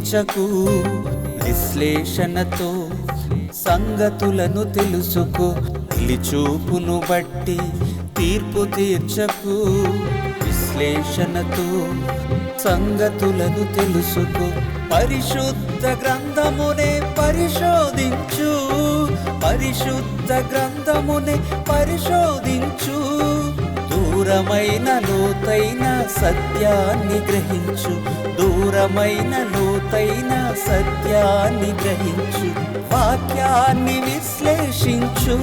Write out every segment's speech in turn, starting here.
చర్చకు విశ్లేషణతో సంగతులను తెలుసుకో. నిలిచూపును బట్టి తీర్పు తీర్చకు విశ్లేషణతో సంగతులను తెలుసుకో. పరిశుద్ధ గ్రంథమునే పరిశోధించు పరిశుద్ధ గ్రంథమునే పరిశోధించు. దూరమైన లోతైన సత్యాన్ని గ్రహించు దూరమైన లోతైన సత్యాన్ని గ్రహించు వాక్యాన్ని విశ్లేషించు.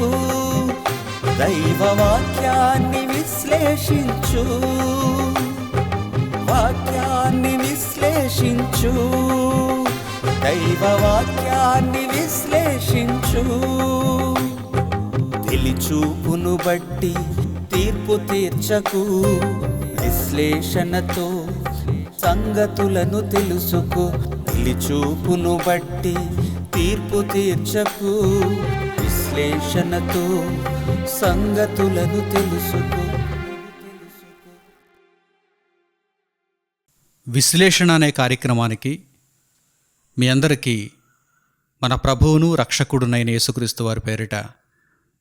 దైవ వాక్యాన్ని విశ్లేషించు. వాక్యాన్ని విశ్లేషించు. దైవ వాక్యాన్ని విశ్లేషించు. తెలిచూపును బట్టి తీర్పు తీర్చకు విశ్లేషణతో సంగతులను తెలుసుకో. తెలిచూపును బట్టి తీర్పు తీర్చకు. విశ్లేషణతో సంగతులను తెలుసుకో. విశ్లేషణ అనే కార్యక్రమానికి మీ అందరికీ మన ప్రభువును రక్షకుడునైన యేసుక్రీస్తు వారి పేరిట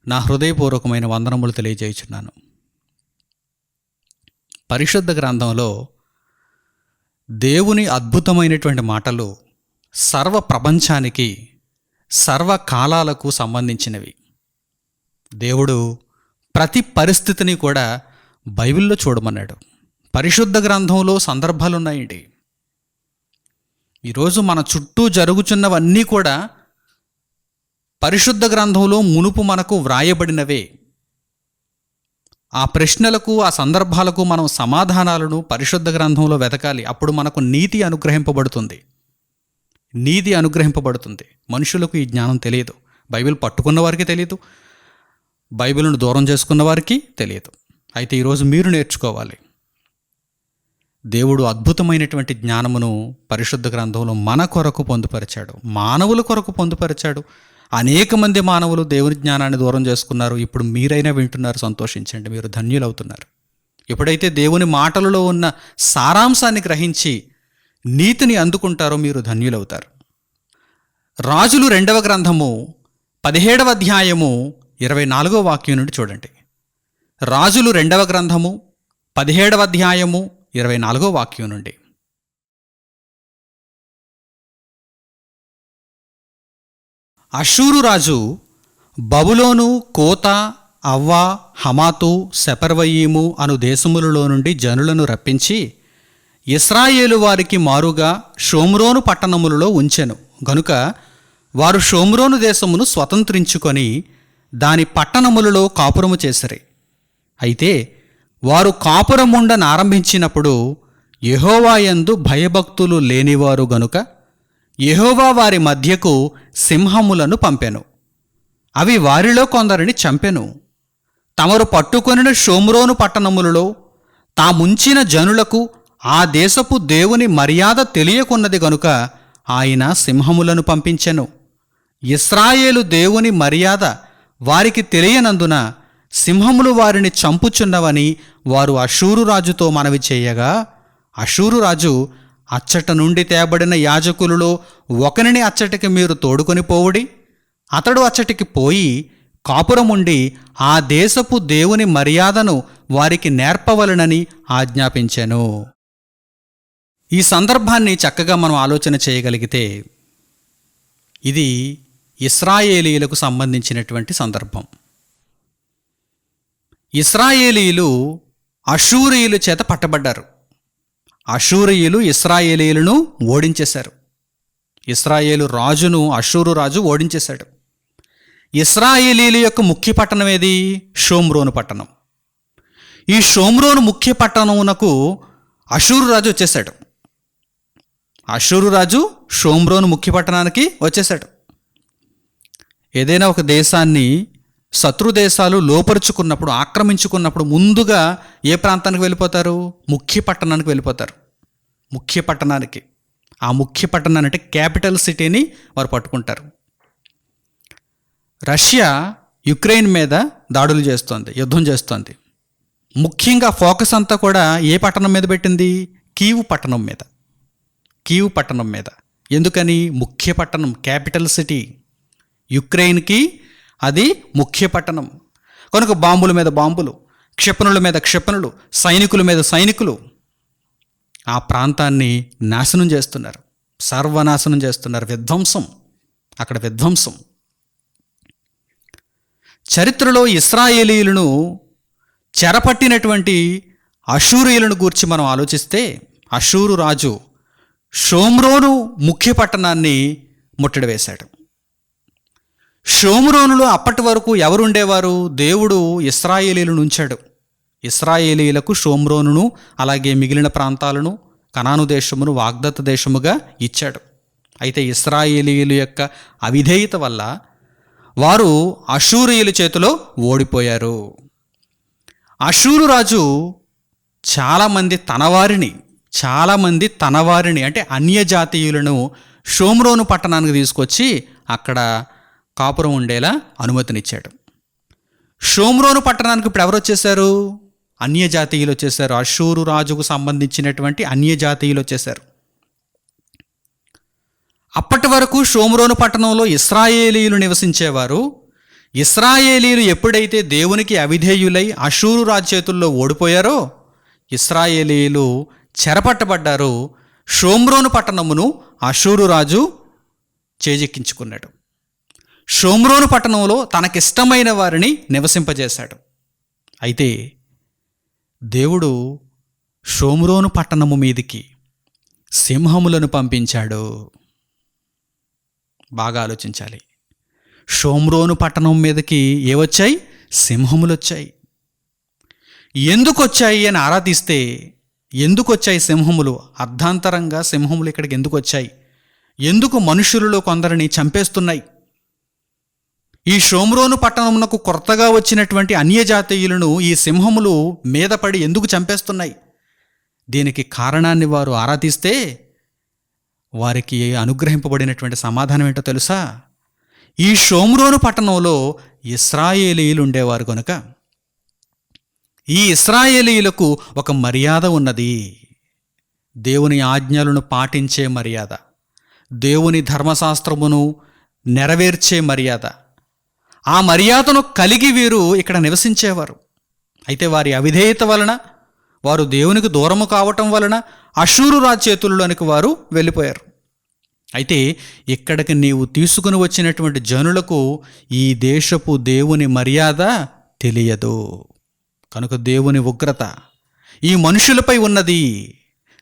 నా హృదయపూర్వకమైన వందనములు తెలియజేయుచున్నాను. పరిశుద్ధ గ్రంథంలో దేవుని అద్భుతమైనటువంటి మాటలు సర్వ ప్రపంచానికి సర్వకాలాలకు సంబంధించినవి. దేవుడు ప్రతి పరిస్థితిని కూడా బైబిల్లో చూడమన్నాడు. పరిశుద్ధ గ్రంథంలో సందర్భాలు ఉన్నాయండి ఈరోజు మన చుట్టూ జరుగుచున్నవన్నీ కూడా పరిశుద్ధ గ్రంథంలో మునుపు మనకు వ్రాయబడినవే. ఆ ప్రశ్నలకు ఆ సందర్భాలకు మనం సమాధానాలను పరిశుద్ధ గ్రంథంలో వెతకాలి. అప్పుడు మనకు నీతి అనుగ్రహింపబడుతుంది. నీతి అనుగ్రహింపబడుతుంది. మనుషులకు ఈ జ్ఞానం తెలియదు. బైబిల్ పట్టుకున్న వారికి తెలియదు. బైబిల్ను దూరం చేసుకున్న వారికి తెలియదు. అయితే ఈరోజు మీరు నేర్చుకోవాలి. దేవుడు అద్భుతమైనటువంటి జ్ఞానమును పరిశుద్ధ గ్రంథంలో మన కొరకు పొందుపరిచాడు. మానవుల కొరకు పొందుపరిచాడు. అనేక మంది మానవులు దేవుని జ్ఞానాన్ని దూరం చేసుకున్నారు. ఇప్పుడు మీరైనా వింటున్నారు సంతోషించండి. మీరు ధన్యులవుతున్నారు. ఎప్పుడైతే దేవుని మాటలలో ఉన్న సారాంశాన్ని గ్రహించి నీతిని అందుకుంటారో మీరు ధన్యులవుతారు. రాజులు రెండవ గ్రంథము పదిహేడవ అధ్యాయము ఇరవై నాలుగో వాక్యం నుండి చూడండి. రాజులు రెండవ గ్రంథము పదిహేడవ అధ్యాయము ఇరవై నాలుగో వాక్యం నుండి. అషూరు రాజు బబులోను కోత అవ్వా హమాతు సెపర్వయీము అను దేశములలో నుండి జనులను రప్పించి ఇస్రాయేలు వారికి మారుగా షోమ్రోను పట్టణములలో ఉంచెను. గనుక వారు షోమ్రోను దేశమును స్వతంత్రించుకొని దాని పట్టణములలో కాపురము చేసిరి. అయితే వారు కాపురముండనారంభించినప్పుడు యహోవాయందు భయభక్తులు లేనివారు గనుక యెహోవా వారి మధ్యకు సింహములను పంపెను. అవి వారిలో కొందరిని చంపెను. తమరు పట్టుకొనిన షోమ్రోను పట్టణములలో తాముంచిన జనులకు ఆ దేశపు దేవుని మర్యాద తెలియకున్నది గనుక ఆయన సింహములను పంపించెను. ఇస్రాయేలు దేవుని మర్యాద వారికి తెలియనందున సింహములు వారిని చంపుచున్నవని వారు అషూరు రాజుతో మనవి చేయగా అషూరు రాజు అచ్చట నుండి తేబడిన యాజకులలో ఒకరిని అచ్చటికి మీరు తోడుకొని పోవుడి? అతడు అచ్చటికి పోయి కాపురముండి ఆ దేశపు దేవుని మర్యాదను వారికి నేర్పవలనని ఆజ్ఞాపించెను. ఈ సందర్భాన్ని చక్కగా మనం ఆలోచన చేయగలిగితే ఇది ఇస్రాయేలీలకు సంబంధించినటువంటి సందర్భం. ఇస్రాయేలీలు అషూరియుల చేత పట్టబడ్డారు. అషూరియులు ఇస్రాయేలీలను ఓడించేశారు. ఇస్రాయేలు రాజును అషూరు రాజు ఓడించేశాడు. ఇస్రాయేలీల యొక్క ముఖ్య పట్టణం ఏది? షోమ్రోను పట్టణం. ఈ షోమ్రోను ముఖ్య పట్టణమునకు అషూరు రాజు వచ్చేశాడు. అషూరు రాజు షోమ్రోను ముఖ్య పట్టణానికి వచ్చేశాడు. ఏదైనా ఒక దేశాన్ని శత్రు దేశాలు లోపరుచుకున్నప్పుడు ఆక్రమించుకున్నప్పుడు ముందుగా ఏ ప్రాంతానికి వెళ్ళిపోతారు? ముఖ్య పట్టణానికి వెళ్ళిపోతారు. ముఖ్య పట్టణానికి. ఆ ముఖ్య పట్టణాన్ని అంటే క్యాపిటల్ సిటీని వారు పట్టుకుంటారు. రష్యా యుక్రెయిన్ మీద దాడులు చేస్తోంది యుద్ధం చేస్తోంది. ముఖ్యంగా ఫోకస్ అంతా కూడా ఏ పట్టణం మీద పెట్టింది? కీవు పట్టణం మీద. కీవు పట్టణం మీద. ఎందుకని? ముఖ్య పట్టణం క్యాపిటల్ సిటీ. యుక్రెయిన్కి అది ముఖ్య పట్టణం. కనుక బాంబుల మీద బాంబులు క్షిపణుల మీద క్షిపణులు సైనికుల మీద సైనికులు ఆ ప్రాంతాన్ని నాశనం చేస్తున్నారు. సర్వనాశనం చేస్తున్నారు. విధ్వంసం. అక్కడ విధ్వంసం. చరిత్రలో ఇస్రాయేలీలను చెరపట్టినటువంటి అషూరియులను గూర్చి మనం ఆలోచిస్తే అషూరు రాజు షోమ్రోను ముఖ్య పట్టణాన్ని ముట్టడి వేశాడు. షోమ్రోనులో అప్పటి వరకు ఎవరుండేవారు? దేవుడు ఇస్రాయేలీలను ఉంచాడు. ఇస్రాయేలీలకు షోమ్రోనును అలాగే మిగిలిన ప్రాంతాలను కనాను దేశమును వాగ్దత్త దేశముగా ఇచ్చాడు. అయితే ఇస్రాయేలీల యొక్క అవిధేయత వల్ల వారు అషూరియుల చేతిలో ఓడిపోయారు. అషూరు రాజు చాలామంది తనవారిని చాలామంది తనవారిని అంటే అన్యజాతీయులను షోమ్రోను పట్టణానికి తీసుకొచ్చి అక్కడ కాపురం ఉండేలా అనుమతినిచ్చాడు. షోమ్రోను పట్టణానికి ఇప్పుడు ఎవరు వచ్చేసారు అన్యజాతీయులు వచ్చేసారు అషూరు రాజుకు సంబంధించినటువంటి అన్యజాతీయులు వచ్చేసారు అప్పటి వరకు షోమ్రోను పట్టణంలో ఇస్రాయేలీలు నివసించేవారు. ఇస్రాయేలీలు ఎప్పుడైతే దేవునికి అవిధేయులై అషూరు రాజు చేతుల్లో ఓడిపోయారో ఇస్రాయేలీలు చెరపట్టబడ్డారు. షోమ్రోను పట్టణమును అషూరు రాజు చేజెక్కించుకున్నాడు. షోమ్రోను పట్టణంలో తనకిష్టమైన వారిని నివసింపజేశాడు. అయితే దేవుడు షోమ్రోను పట్టణము మీదికి సింహములను పంపించాడు. బాగా ఆలోచించాలి. షోమ్రోను పట్టణం మీదకి ఏవచ్చాయి? సింహములు వచ్చాయి ఎందుకు వచ్చాయి అని ఆరాధిస్తే ఎందుకు వచ్చాయి సింహములు? అర్ధాంతరంగా సింహములు ఇక్కడికి ఎందుకు వచ్చాయి ఎందుకు మనుషులలో కొందరిని చంపేస్తున్నాయి? ఈ షోమ్రోను పట్టణమునకు కొత్తగా వచ్చినటువంటి అన్యజాతీయులను ఈ సింహములు మీద పడి ఎందుకు చంపేస్తున్నాయి? దీనికి కారణాన్ని వారు ఆరాధిస్తే వారికి అనుగ్రహింపబడినటువంటి సమాధానం ఏంటో తెలుసా? ఈ షోమ్రోను పట్టణంలో ఇస్రాయేలీలు ఉండేవారు కనుక ఈ ఇస్రాయేలీలకు ఒక మర్యాద ఉన్నది. దేవుని ఆజ్ఞలను పాటించే మర్యాద. దేవుని ధర్మశాస్త్రమును నెరవేర్చే మర్యాద. ఆ మర్యాదను కలిగి వీరు ఇక్కడ నివసించేవారు. అయితే వారి అవిధేయత వలన వారు దేవునికి దూరము కావటం వలన అశూరు రాజు చేతుల్లోనికి వారు వెళ్ళిపోయారు. అయితే ఇక్కడికి నీవు తీసుకుని వచ్చినటువంటి జనులకు ఈ దేశపు దేవుని మర్యాద తెలియదు. కనుక దేవుని ఉగ్రత ఈ మనుషులపై ఉన్నది.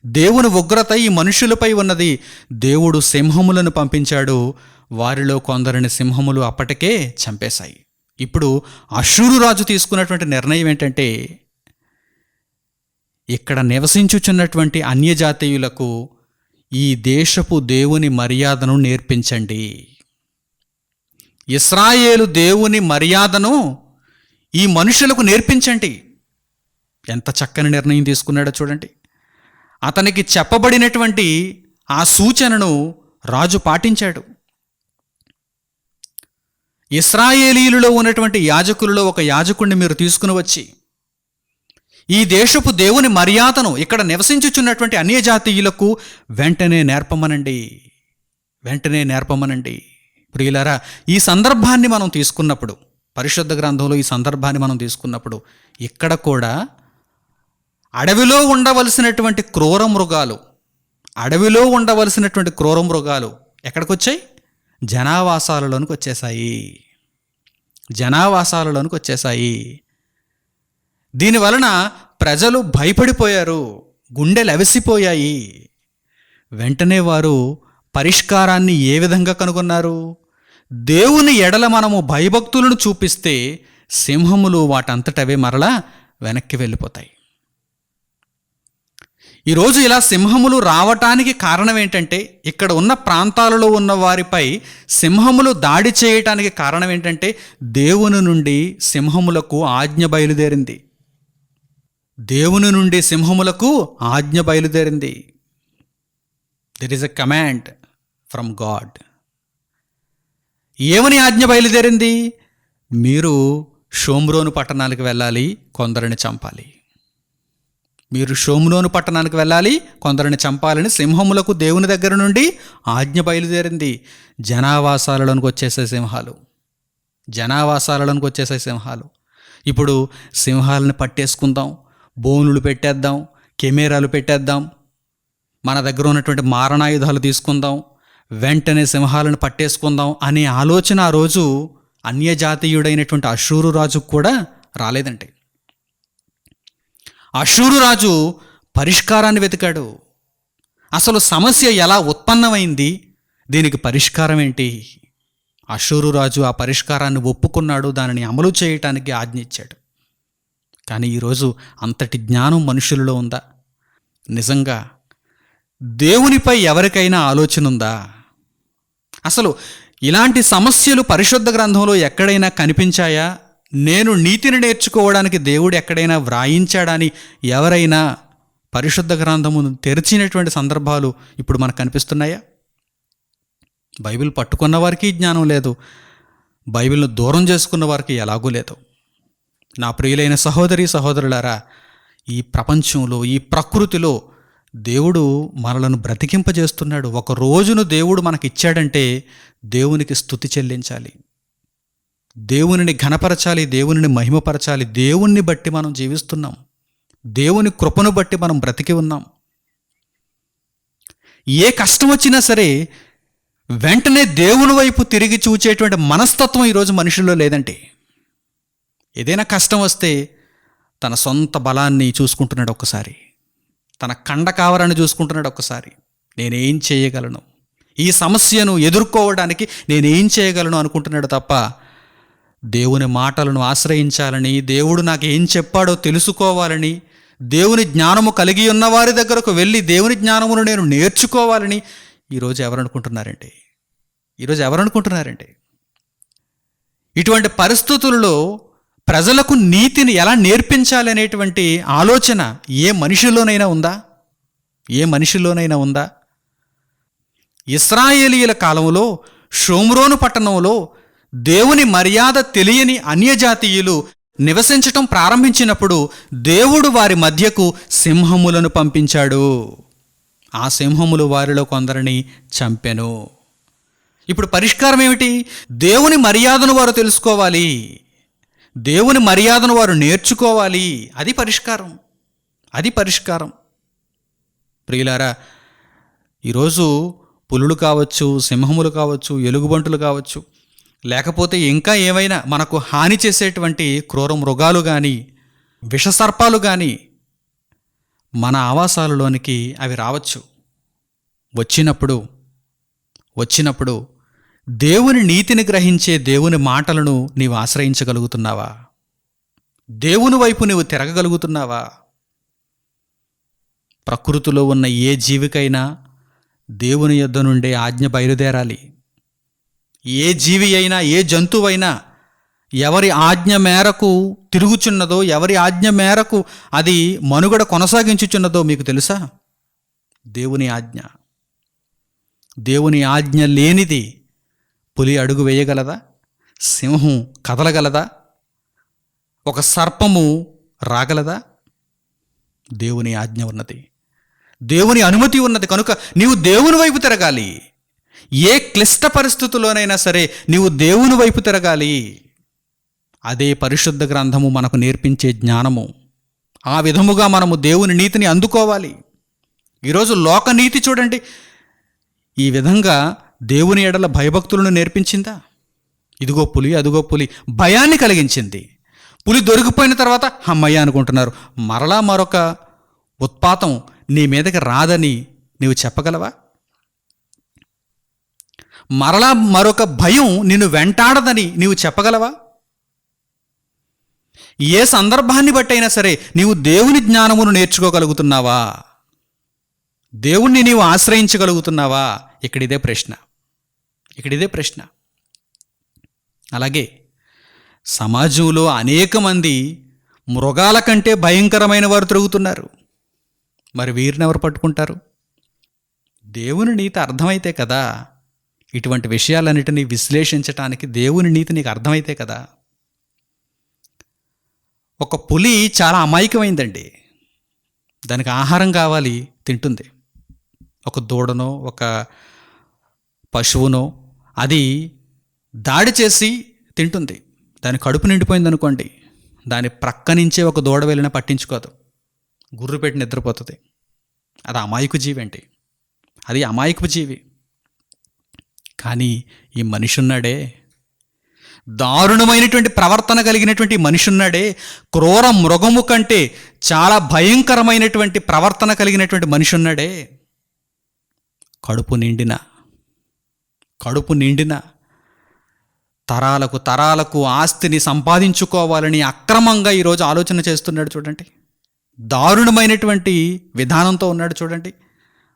దేవుని ఉగ్రత ఈ మనుషులపై ఉన్నది. దేవుడు సింహములను పంపించాడు. వారిలో కొందరిని సింహములు అప్పటికే చంపేశాయి. ఇప్పుడు అశూరు రాజు తీసుకున్నటువంటి నిర్ణయం ఏంటంటే ఇక్కడ నివసించుచున్నటువంటి అన్యజాతీయులకు ఈ దేశపు దేవుని మర్యాదను నేర్పించండి. ఇస్రాయేలు దేవుని మర్యాదను ఈ మనుషులకు నేర్పించండి. ఎంత చక్కని నిర్ణయం తీసుకున్నాడో చూడండి. అతనికి చెప్పబడినటువంటి ఆ సూచనను రాజు పాటించాడు. ఇస్రాయేలీలలో ఉన్నటువంటి యాజకులలో ఒక యాజకుడిని మీరు తీసుకుని వచ్చి ఈ దేశపు దేవుని మర్యాదను ఇక్కడ నివసించుచున్నటువంటి అన్యజాతీయులకు వెంటనే నేర్పమనండి. వెంటనే నేర్పమనండి. ప్రియులారా ఈ సందర్భాన్ని మనం తీసుకున్నప్పుడు పరిశుద్ధ గ్రంథంలో ఈ సందర్భాన్ని మనం తీసుకున్నప్పుడు ఇక్కడ కూడా అడవిలో ఉండవలసినటువంటి క్రూర మృగాలు అడవిలో ఉండవలసినటువంటి క్రూర మృగాలు ఎక్కడికి వచ్చాయి జనావాసాలలోనికి వచ్చేసాయి జనావాసాలలోనికి వచ్చేశాయి. దీని వలన ప్రజలు భయపడిపోయారు గుండెలు అవిసిపోయాయి వెంటనే వారు పరిష్కారాన్ని ఏ విధంగా కనుగొన్నారు? దేవుని ఎడల మనము భయభక్తులను చూపిస్తే సింహములు వాటంతటవే మరలా వెనక్కి వెళ్ళిపోతాయి. ఈరోజు ఇలా సింహములు రావటానికి కారణం ఏంటంటే ఇక్కడ ఉన్న ప్రాంతాలలో ఉన్న వారిపై సింహములు దాడి చేయటానికి కారణం ఏంటంటే దేవుని నుండి సింహములకు ఆజ్ఞ బయలుదేరింది. దేవుని నుండి సింహములకు ఆజ్ఞ బయలుదేరింది. There is a command from God ఏమని ఆజ్ఞ బయలుదేరింది? మీరు షోమ్రోను పట్టణాలకు వెళ్ళాలి కొందరిని చంపాలి. మీరు షోములోను పట్టణానికి వెళ్ళాలి కొందరిని చంపాలని సింహములకు దేవుని దగ్గర నుండి ఆజ్ఞ బయలుదేరింది. జనావాసాలలోనికి వచ్చేసే సింహాలు. జనావాసాలలోనికి వచ్చేసే సింహాలు. ఇప్పుడు సింహాలను పట్టేసుకుందాం బోనులు పెట్టేద్దాం కెమెరాలు పెట్టేద్దాం మన దగ్గర ఉన్నటువంటి మారణాయుధాలు తీసుకుందాం వెంటనే సింహాలను పట్టేసుకుందాం అనే ఆలోచన ఆ రోజు అన్యజాతీయుడైనటువంటి అశూరు రాజుకు కూడా రాలేదంటే. అశూరు రాజు పరిష్కారాన్ని వెతికాడు. అసలు సమస్య ఎలా ఉత్పన్నమైంది? దీనికి పరిష్కారం ఏంటి? అశూరు రాజు ఆ పరిష్కారాన్ని ఒప్పుకున్నాడు దానిని అమలు చేయటానికి ఆజ్ఞ ఇచ్చాడు. కానీ ఈరోజు అంతటి జ్ఞానం మనుషులలో ఉందా? నిజంగా దేవునిపై ఎవరికైనా ఆలోచన ఉందా? అసలు ఇలాంటి సమస్యలు పరిశుద్ధ గ్రంథంలో ఎక్కడైనా కనిపించాయా? నేను నీతిని నేర్చుకోవడానికి దేవుడు ఎక్కడైనా వ్రాయించాడని ఎవరైనా పరిశుద్ధ గ్రంథము తెరిచినటువంటి సందర్భాలు ఇప్పుడు మనకు కనిపిస్తున్నాయా? బైబిల్ పట్టుకున్న వారికి జ్ఞానం లేదు. బైబిల్ను దూరం చేసుకున్న వారికి ఎలాగూ లేదు. నా ప్రియులైన సహోదరి సహోదరులారా ఈ ప్రపంచంలో ఈ ప్రకృతిలో దేవుడు మనలను బ్రతికింపజేస్తున్నాడు. ఒక రోజును దేవుడు మనకిచ్చాడంటే దేవునికి స్థుతి చెల్లించాలి. దేవునిని ఘనపరచాలి దేవునిని మహిమపరచాలి దేవుణ్ణి బట్టి మనం జీవిస్తున్నాం. దేవుని కృపను బట్టి మనం బ్రతికి ఉన్నాం. ఏ కష్టం వచ్చినా సరే వెంటనే దేవుని వైపు తిరిగి చూచేటువంటి మనస్తత్వం ఈరోజు మనుషుల్లో లేదంటే. ఏదైనా కష్టం వస్తే తన సొంత బలాన్ని చూసుకుంటున్నాడు ఒక్కసారి. తన కండ కావరాన్ని చూసుకుంటున్నాడు ఒక్కసారి. నేనేం చేయగలను? ఈ సమస్యను ఎదుర్కోవడానికి నేనేం చేయగలను అనుకుంటున్నాడు తప్ప దేవుని మాటలను ఆశ్రయించాలని దేవుడు నాకు ఏం చెప్పాడో తెలుసుకోవాలని దేవుని జ్ఞానము కలిగి ఉన్న వారి దగ్గరకు వెళ్ళి దేవుని జ్ఞానమును నేను నేర్చుకోవాలని ఈరోజు ఎవరనుకుంటున్నారండి? ఈరోజు ఎవరనుకుంటున్నారండి? ఇటువంటి పరిస్థితులలో ప్రజలకు నీతిని ఎలా నేర్పించాలి అనేటువంటి ఆలోచన ఏ మనిషిలోనైనా ఉందా? ఏ మనిషిలోనైనా ఉందా? ఇస్రాయేలీల కాలంలో షోమ్రోను పట్టణంలో దేవుని మర్యాద తెలియని అన్యజాతీయులు నివసించటం ప్రారంభించినప్పుడు దేవుడు వారి మధ్యకు సింహములను పంపించాడు. ఆ సింహములు వారిలో కొందరిని చంపెను. ఇప్పుడు పరిష్కారం ఏమిటి? దేవుని మర్యాదను వారు తెలుసుకోవాలి. దేవుని మర్యాదను వారు నేర్చుకోవాలి. అది పరిష్కారం. అది పరిష్కారం. ప్రియులారా ఈరోజు పులులు కావచ్చు సింహములు కావచ్చు ఎలుగుబంటులు కావచ్చు లేకపోతే ఇంకా ఏవైనా మనకు హాని చేసేటువంటి క్రూర మృగాలు కానీ విషసర్పాలు కానీ మన ఆవాసాలలోనికి అవి రావచ్చు. వచ్చినప్పుడు వచ్చినప్పుడు దేవుని నీతిని గ్రహించే దేవుని మాటలను నీవు ఆశ్రయించగలుగుతున్నావా? దేవుని వైపు నీవు తిరగగలుగుతున్నావా? ప్రకృతిలో ఉన్న ఏ జీవికైనా దేవుని యొద్ద నుండే ఆజ్ఞ బయలుదేరాలి. ఏ జీవి అయినా ఏ జంతువైనా ఎవరి ఆజ్ఞ మేరకు తిరుగుచున్నదో ఎవరి ఆజ్ఞ మేరకు అది మనుగడ కొనసాగించుచున్నదో మీకు తెలుసా? దేవుని ఆజ్ఞ. దేవుని ఆజ్ఞ లేనిది పులి అడుగు వేయగలదా? సింహం కదలగలదా? ఒక సర్పము రాగలదా? దేవుని ఆజ్ఞ ఉన్నది. దేవుని అనుమతి ఉన్నది. కనుక నీవు దేవుని వైపు తిరగాలి. ఏ క్లిష్ట పరిస్థితుల్లోనైనా సరే నీవు దేవుని వైపు తిరగాలి. అదే పరిశుద్ధ గ్రంథము మనకు నేర్పించే జ్ఞానము. ఆ విధముగా మనము దేవుని నీతిని అందుకోవాలి. ఈరోజు లోకనీతి చూడండి. ఈ విధంగా దేవుని ఎడల భయభక్తులను నేర్పించిందా? ఇదిగో పులి అదిగో పులి భయాన్ని కలిగించింది. పులి దొరికిపోయిన తర్వాత అమ్మయ్య అనుకుంటున్నారు మరలా మరొక ఉత్పాతం నీ మీదకి రాదని నీవు చెప్పగలవా? మరలా మరొక భయం నిన్ను వెంటాడదని నీవు చెప్పగలవా? ఏ సందర్భాన్ని బట్టైనా సరే నీవు దేవుని జ్ఞానమును నేర్చుకోగలుగుతున్నావా? దేవుణ్ణి నీవు ఆశ్రయించగలుగుతున్నావా? ఇక్కడిదే ప్రశ్న. ఇక్కడిదే ప్రశ్న. అలాగే సమాజంలో అనేక మంది మృగాల కంటే భయంకరమైన వారు తిరుగుతున్నారు. మరి వీరిని ఎవరు పట్టుకుంటారు? దేవుని నీతి అర్థమైతే కదా ఇటువంటి విషయాలన్నిటినీ విశ్లేషించటానికి దేవుని నీతి నీకు అర్థమైతే కదా? ఒక పులి చాలా అమాయకమైందండి. దానికి ఆహారం కావాలి తింటుంది. ఒక దూడనో ఒక పశువునో అది దాడి చేసి తింటుంది. దాని కడుపు నిండిపోయింది అనుకోండి దాని ప్రక్క నుంచే ఒక దూడ వెళ్ళినా పట్టించుకోదు. గుర్రు పెట్టి నిద్రపోతుంది. అది అమాయకు జీవి ఏంటి అది అమాయకు జీవి. కానీ ఈ మనిషి ఉన్నాడే దారుణమైనటువంటి ప్రవర్తన కలిగినటువంటి మనిషి ఉన్నాడే క్రూర మృగము కంటే చాలా భయంకరమైనటువంటి ప్రవర్తన కలిగినటువంటి మనిషి ఉన్నాడే కడుపు నిండిన కడుపు నిండిన తరాలకు తరాలకు ఆస్తిని సంపాదించుకోవాలని అక్రమంగా ఈరోజు ఆలోచన చేస్తున్నాడు చూడండి. దారుణమైనటువంటి విధానంతో ఉన్నాడు చూడండి.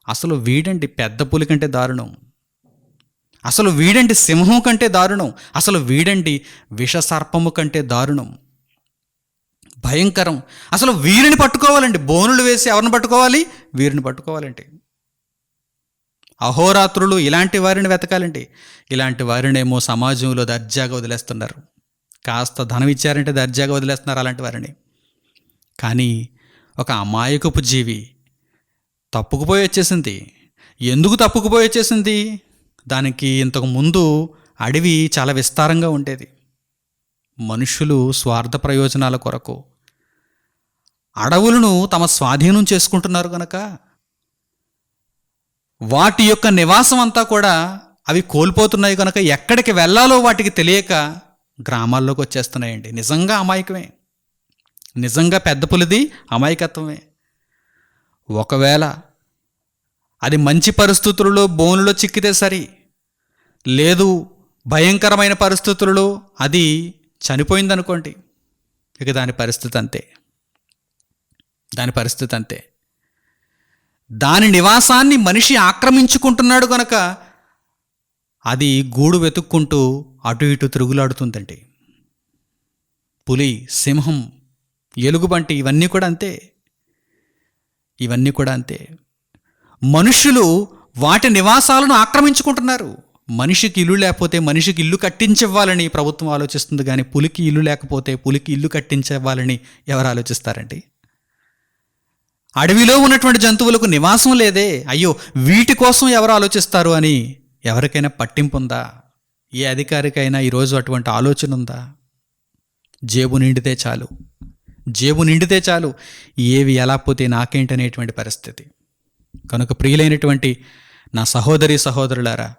అసలు వీడండి పెద్ద పులి కంటే దారుణం. అసలు వీడండి సింహం కంటే దారుణం. అసలు వీడండి విషసర్పము కంటే దారుణం. భయంకరం. అసలు వీరిని పట్టుకోవాలండి బోనులు వేసి ఎవరిని పట్టుకోవాలి? వీరిని పట్టుకోవాలండి అహోరాత్రులు ఇలాంటి వారిని వెతకాలండి ఇలాంటి వారినేమో సమాజంలో దర్జాగా వదిలేస్తున్నారు. కాస్త ధనం ఇచ్చారంటే దర్జాగా వదిలేస్తున్నారు అలాంటి వారిని. కానీ ఒక అమాయకపు జీవి తప్పుకుపోయి వచ్చేసింది. ఎందుకు తప్పుకుపోయి వచ్చేసింది? దానికి ఇంతకు ముందు అడవి చాలా విస్తారంగా ఉండేది. మనుషులు స్వార్థ ప్రయోజనాల కొరకు అడవులను తమ స్వాధీనం చేసుకుంటున్నారు గనక వాటి యొక్క నివాసం అంతా కూడా అవి కోల్పోతున్నాయి కనుక ఎక్కడికి వెళ్ళాలో వాటికి తెలియక గ్రామాల్లోకి వచ్చేస్తున్నాయండి. నిజంగా అమాయకమే. నిజంగా పెద్ద పులిది అమాయకత్వమే. ఒకవేళ అది మంచి పరిస్థితులలో బోనులో చిక్కితే సరి. లేదు భయంకరమైన పరిస్థితులలో అది చనిపోయిందనుకోండి. ఇక దాని పరిస్థితి అంతే. దాని పరిస్థితి అంతే. దాని నివాసాన్ని మనిషి ఆక్రమించుకుంటున్నాడు గనక అది గూడు వెతుక్కుంటూ అటు ఇటు తిరుగులాడుతుందండి. పులి సింహం ఎలుగుబంటి ఇవన్నీ కూడా అంతే. ఇవన్నీ కూడా అంతే. మనుషులు వాటి నివాసాలను ఆక్రమించుకుంటున్నారు. మనిషికి ఇల్లు లేకపోతే మనిషికి ఇల్లు కట్టించివ్వాలని ప్రభుత్వం ఆలోచిస్తుంది కానీ పులికి ఇల్లు లేకపోతే పులికి ఇల్లు కట్టించివ్వాలని ఎవరు ఆలోచిస్తారండి? అడవిలో ఉన్నటువంటి జంతువులకు నివాసం లేదే. అయ్యో వీటి కోసం ఎవరు ఆలోచిస్తారు అని ఎవరికైనా పట్టింపు ఉందా? ఏ అధికారికైనా ఈరోజు అటువంటి ఆలోచన ఉందా? జేబు నిండితే చాలు. జేబు నిండితే చాలు. ఏవి ఎలా పోతే నాకేంటనేటువంటి పరిస్థితి. కనుక ప్రియులైనటువంటి నా సహోదరి సహోదరులారా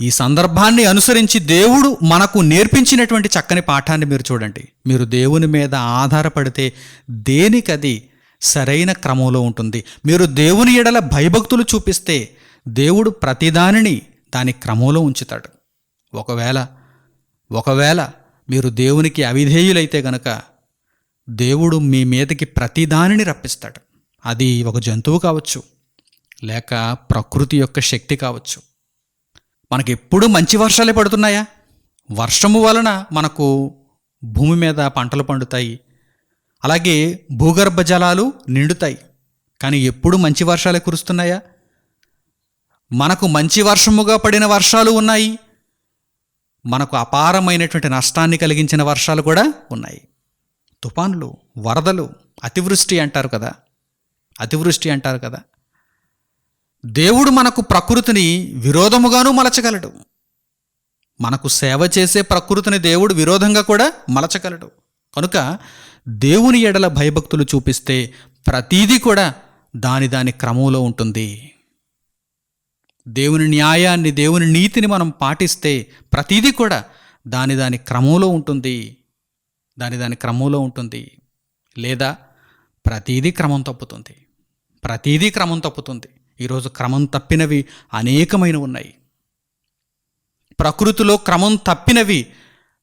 ఈ సందర్భాన్ని అనుసరించి దేవుడు మనకు నేర్పించినటువంటి చక్కని పాఠాన్ని మీరు చూడండి. మీరు దేవుని మీద ఆధారపడితే దేనికది సరైన క్రమంలో ఉంటుంది. మీరు దేవుని ఎడల భయభక్తులు చూపిస్తే దేవుడు ప్రతిదానిని దాని క్రమంలో ఉంచుతాడు. ఒకవేళ ఒకవేళ మీరు దేవునికి అవిధేయులైతే గనక దేవుడు మీ మీదకి ప్రతిదానిని రప్పిస్తాడు. అది ఒక జంతువు కావచ్చు లేక ప్రకృతి యొక్క శక్తి కావచ్చు. మనకెప్పుడూ మంచి వర్షాలే పడుతున్నాయా? వర్షము వలన మనకు భూమి మీద పంటలు పండుతాయి. అలాగే భూగర్భ జలాలు నిండుతాయి. కానీ ఎప్పుడు మంచి వర్షాలే కురుస్తున్నాయా? మనకు మంచి వర్షముగా పడిన వర్షాలు ఉన్నాయి. మనకు అపారమైనటువంటి నష్టాన్ని కలిగించిన వర్షాలు కూడా ఉన్నాయి. తుఫాన్లు వరదలు అతివృష్టి అంటారు కదా. అతివృష్టి అంటారు కదా. దేవుడు మనకు ప్రకృతిని విరోధముగాను మలచగలడు. మనకు సేవ చేసే ప్రకృతిని దేవుడు విరోధంగా కూడా మలచగలడు. కనుక దేవుని ఎడల భయభక్తులు చూపిస్తే ప్రతీదీ కూడా దాని దాని క్రమంలో ఉంటుంది. దేవుని న్యాయాన్ని దేవుని నీతిని మనం పాటిస్తే ప్రతీదీ కూడా దాని దాని క్రమంలో ఉంటుంది. దాని దాని క్రమంలో ఉంటుంది. లేదా ప్రతీదీ క్రమం తప్పుతుంది. ప్రతీదీ క్రమం తప్పుతుంది. ఈరోజు క్రమం తప్పినవి అనేకమైన ఉన్నాయి. ప్రకృతిలో క్రమం తప్పినవి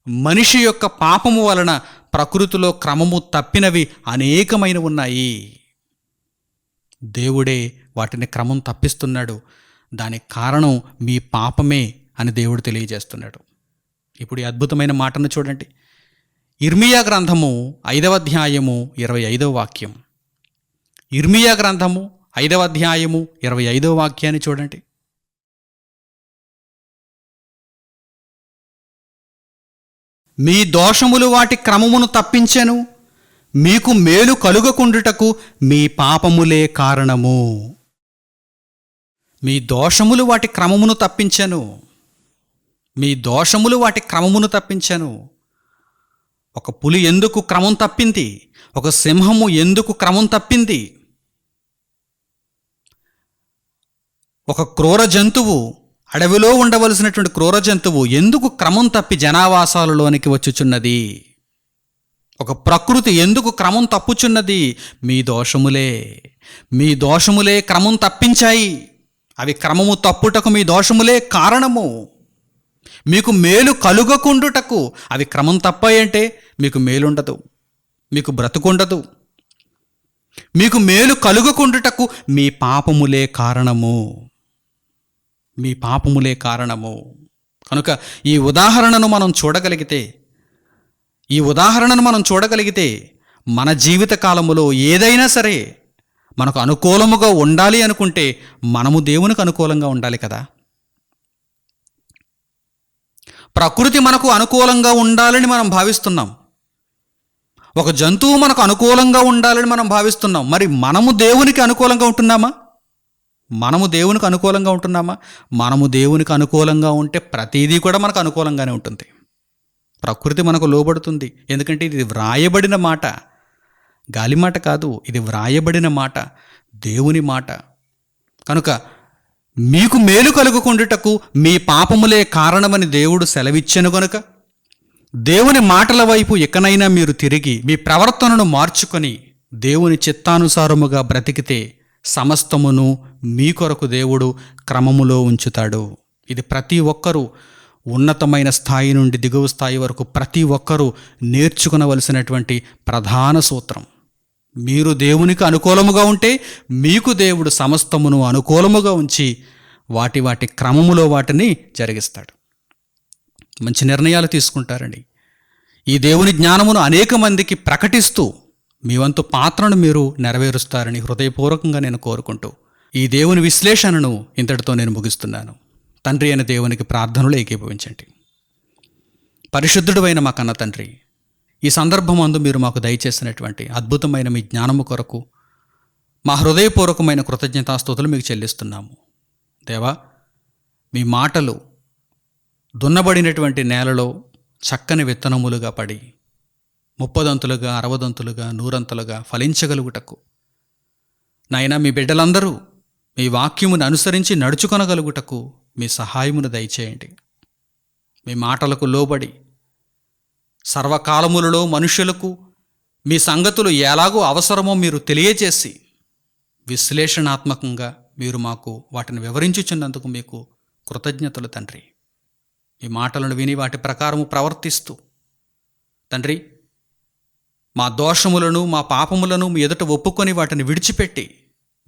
మనిషి యొక్క పాపము వలన ప్రకృతిలో క్రమము తప్పినవి అనేకమైన ఉన్నాయి. దేవుడే వాటిని క్రమం తప్పిస్తున్నాడు. దానికి కారణం మీ పాపమే అని దేవుడు తెలియజేస్తున్నాడు. ఇప్పుడు ఈ అద్భుతమైన మాటను చూడండి. ఇర్మియా గ్రంథము ఐదవ అధ్యాయము ఇరవై ఐదవ వాక్యం. ఇర్మియా గ్రంథము ఐదవ అధ్యాయము ఇరవై ఐదవ వాక్యాన్ని చూడండి. మీ దోషములు వాటి క్రమమును తప్పించెను మీకు మేలు కలుగకుండుటకు మీ పాపములే కారణము. మీ దోషములు వాటి క్రమమును తప్పించెను మీ దోషములు వాటి క్రమమును తప్పించెను. ఒక పులి ఎందుకు క్రమం తప్పింది? ఒక సింహము ఎందుకు క్రమం తప్పింది? ఒక క్రూర జంతువు అడవిలో ఉండవలసినటువంటి క్రూర జంతువు ఎందుకు క్రమం తప్పి జనావాసాలలోనికి వచ్చుచున్నది? ఒక ప్రకృతి ఎందుకు క్రమం తప్పుచున్నది? మీ దోషములే. మీ దోషములే క్రమం తప్పించాయి. అవి క్రమము తప్పుటకు మీ దోషములే కారణము. మీకు మేలు కలుగకుండుటకు అవి క్రమం తప్పాయంటే మీకు మేలుండదు. మీకు బ్రతుకుండదు. మీకు మేలు కలుగకుండుటకు మీ పాపములే కారణము. మీ పాపములే కారణము. కనుక ఈ ఉదాహరణను మనం చూడగలిగితే ఈ ఉదాహరణను మనం చూడగలిగితే మన జీవిత కాలములో ఏదైనా సరే మనకు అనుకూలముగా ఉండాలి అనుకుంటే మనము దేవునికి అనుకూలంగా ఉండాలి కదా. ప్రకృతి మనకు అనుకూలంగా ఉండాలని మనం భావిస్తున్నాం. ఒక జంతువు మనకు అనుకూలంగా ఉండాలని మనం భావిస్తున్నాం. మరి మనము దేవునికి అనుకూలంగా ఉంటున్నామా? మనము దేవునికి అనుకూలంగా ఉంటున్నామా? మనము దేవునికి అనుకూలంగా ఉంటే ప్రతిదీ కూడా మనకు అనుకూలంగానే ఉంటుంది. ప్రకృతి మనకు లోబడుతుంది. ఎందుకంటే ఇది వ్రాయబడిన మాట. గాలి మాట కాదు ఇది వ్రాయబడిన మాట. దేవుని మాట. కనుక మీకు మేలు కలుగుకుండుటకు మీ పాపములే కారణమని దేవుడు సెలవిచ్చెను గనుక. దేవుని మాటల వైపు ఎక్కనైనా మీరు తిరిగి మీ ప్రవర్తనను మార్చుకొని దేవుని చిత్తానుసారముగా బ్రతికితే సమస్తమును మీ కొరకు దేవుడు క్రమములో ఉంచుతాడు. ఇది ప్రతి ఒక్కరూ ఉన్నతమైన స్థాయి నుండి దిగువ స్థాయి వరకు ప్రతి ఒక్కరూ నేర్చుకునవలసినటువంటి ప్రధాన సూత్రం. మీరు దేవునికి అనుకూలముగా ఉంటే మీకు దేవుడు సమస్తమును అనుకూలముగా ఉంచి వాటి వాటి క్రమములో వాటిని జరిగిస్తాడు. మంచి నిర్ణయాలు తీసుకుంటారండి. ఈ దేవుని జ్ఞానమును అనేక మందికి ప్రకటిస్తూ మీ వంతు పాత్రను మీరు నెరవేరుస్తారని హృదయపూర్వకంగా నేను కోరుకుంటూ ఈ దేవుని విశ్లేషణను ఇంతటితో నేను ముగిస్తున్నాను. తండ్రి అయిన దేవునికి ప్రార్థనలు ఏకీభవించండి. పరిశుద్ధుడైన మా కన్న తండ్రి ఈ సందర్భం అందు మీరు మాకు దయచేసినటువంటి అద్భుతమైన మీ జ్ఞానము కొరకు మా హృదయపూర్వకమైన కృతజ్ఞతాస్తుతులు మీకు చెల్లిస్తున్నాము. దేవా మీ మాటలు దున్నబడినటువంటి నేలలో చక్కని విత్తనములుగా పడి ముప్పదంతులుగా అరవదంతులుగా నూరంతులుగా ఫలించగలుగుటకు. నాయనా మీ బిడ్డలందరూ మీ వాక్యమును అనుసరించి నడుచుకొనగలుగుటకు మీ సహాయమును దయచేయండి. మీ మాటలకు లోబడి సర్వకాలములలో మనుషులకు మీ సంగతులు ఎలాగో అవసరమో మీరు తెలియజేసి విశ్లేషణాత్మకంగా మీరు మాకు వాటిని వివరించుచున్నందుకు మీకు కృతజ్ఞతలు తండ్రి. ఈ మాటలను విని వాటి ప్రకారము ప్రవర్తిస్తూ తండ్రి మా దోషములను మా పాపములను మీ ఎదుట ఒప్పుకొని వాటిని విడిచిపెట్టి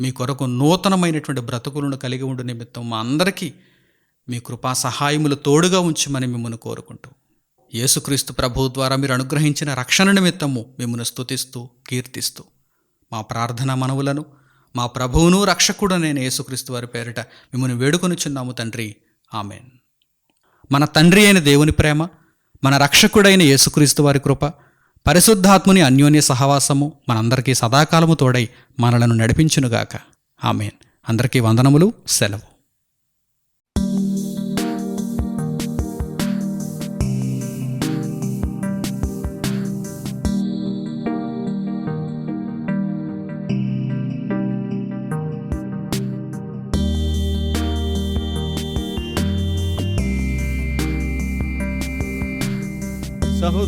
మీ కొరకు నూతనమైనటువంటి బ్రతుకులను కలిగి ఉండు నిమిత్తం మా అందరికీ మీ కృపా సహాయములు తోడుగా ఉంచమని మిమ్మల్ని కోరుకుంటూ. యేసుక్రీస్తు ప్రభు ద్వారా మీరు అనుగ్రహించిన రక్షణ నిమిత్తము మిమ్మల్ని స్తుతిస్తూ కీర్తిస్తూ మా ప్రార్థన మనవులను మా ప్రభువును రక్షకుడు నేను యేసుక్రీస్తు వారి పేరిట మిమ్మల్ని వేడుకొనిచున్నాము తండ్రి. ఆమెన్. మన తండ్రి అయిన దేవుని ప్రేమ మన రక్షకుడైన యేసుక్రీస్తు వారి కృప పరిశుద్ధాత్ముని అన్యోన్య సహవాసము మనందరికీ సదాకాలము తోడై మనలను నడిపించునుగాక. ఆమెన్. అందరికీ వందనములు సెలవు.